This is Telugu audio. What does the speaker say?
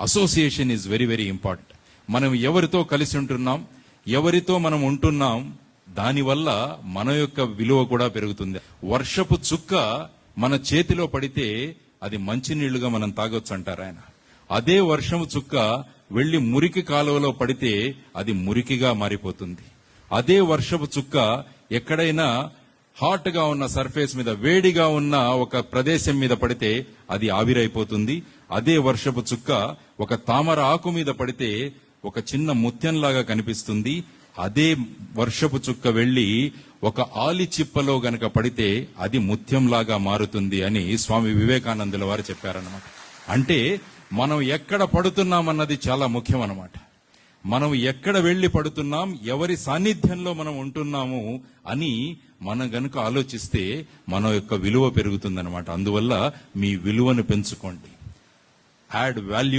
Association is very very important మనం ఎవరితో కలిసి ఉంటున్నాం ఎవరితో మనం ఉంటున్నాం దానివల్ల మన యొక్క విలువ కూడా పెరుగుతుంది. వర్షపు చుక్క మన చేతిలో పడితే అది మంచినీళ్ళుగా మనం తాగొచ్చు అంటారు ఆయన. అదే వర్షము చుక్క వెళ్ళి మురికి కాలువలో పడితే అది మురికిగా మారిపోతుంది. అదే వర్షపు చుక్క ఎక్కడైనా హాట్గా ఉన్న సర్ఫేస్ మీద వేడిగా ఉన్న ఒక ప్రదేశం మీద పడితే అది ఆవిరైపోతుంది. అదే వర్షపు చుక్క ఒక తామర ఆకు మీద పడితే ఒక చిన్న ముత్యంలాగా కనిపిస్తుంది. అదే వర్షపు చుక్క వెళ్ళి ఒక ఆలి చిప్పలో గనక పడితే అది ముత్యంలాగా మారుతుంది అని స్వామి వివేకానందుల వారు చెప్పారన్నమాట. అంటే మనం ఎక్కడ పడుతున్నామన్నది చాలా ముఖ్యం అన్నమాట మనం ఎక్కడ వెళ్ళి పడుతున్నాం ఎవరి సాన్నిధ్యంలో మనం ఉంటున్నాము అని మనం గనుక ఆలోచిస్తే మన యొక్క విలువ పెరుగుతుందన్నమాట. అందువల్ల మీ విలువను పెంచుకోండి. Add value